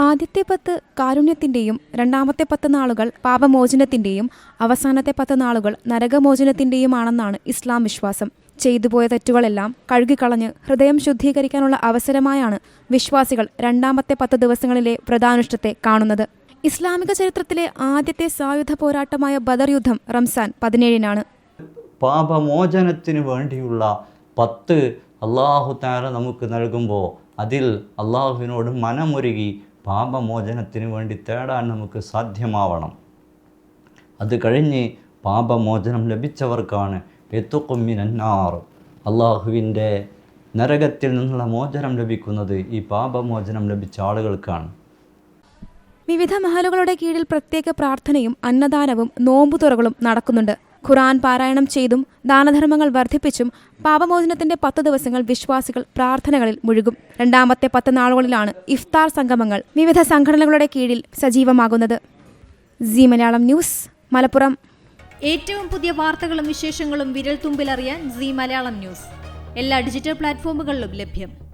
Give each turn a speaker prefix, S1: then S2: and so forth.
S1: ആദ്യത്തെ പത്ത് കാരുണ്യത്തിന്റെയും രണ്ടാമത്തെ പത്ത് നാളുകൾ പാപമോചനത്തിന്റെയും അവസാനത്തെ പത്ത് നാളുകൾ നരകമോചനത്തിന്റെയുമാണെന്നാണ് ഇസ്ലാം വിശ്വാസം. ചെയ്തുപോയ തെറ്റുകളെല്ലാം കഴുകിക്കളഞ്ഞ് ഹൃദയം ശുദ്ധീകരിക്കാനുള്ള അവസരമായാണ് വിശ്വാസികൾ രണ്ടാമത്തെ പത്ത് ദിവസങ്ങളിലെ വ്രതാനുഷ്ഠത്തെ കാണുന്നത്. ഇസ്ലാമിക ചരിത്രത്തിലെ ആദ്യത്തെ സായുധ പോരാട്ടമായ ബദർ യുദ്ധം റംസാൻ പതിനേഴിനാണ്.
S2: പാപമോചനത്തിന് വേണ്ടിയുള്ള പത്ത് അള്ളാഹു താര നമുക്ക് നൽകുമ്പോൾ അതിൽ അള്ളാഹുവിനോട് മനമൊരുകി പാപമോചനത്തിന് വേണ്ടി തേടാൻ നമുക്ക് സാധ്യമാവണം. അത് കഴിഞ്ഞ് പാപമോചനം ലഭിച്ചവർക്കാണ് എത്തുക്കുമ്മിനാർ അള്ളാഹുവിന്റെ നരകത്തിൽ നിന്നുള്ള മോചനം ലഭിക്കുന്നത് ഈ പാപമോചനം ലഭിച്ച ആളുകൾക്കാണ്.
S1: വിവിധ മഹലുകളുടെ കീഴിൽ പ്രത്യേക പ്രാർത്ഥനയും അന്നദാനവും നോമ്പുതുറകളും നടക്കുന്നുണ്ട്. ഖുറാൻ പാരായണം ചെയ്തും ദാനധർമ്മങ്ങൾ വർദ്ധിപ്പിച്ചും പാപമോചനത്തിന്റെ പത്ത് ദിവസങ്ങൾ വിശ്വാസികൾ പ്രാർത്ഥനകളിൽ മുഴുകും. രണ്ടാമത്തെ പത്ത് നാളുകളിലാണ് ഇഫ്താർ സംഗമങ്ങൾ വിവിധ സംഘടനകളുടെ കീഴിൽ സജീവമാകുന്നത്. C Malayalam news Malappuram.
S3: ഏറ്റവും പുതിയ വാർത്തകളും വിശേഷങ്ങളും വിരൽ തുമ്പിലറിയാൻ സി മലയാളം ന്യൂസ്. എല്ലാ ഡിജിറ്റൽ പ്ലാറ്റ്ഫോമുകളിലും ലഭ്യം.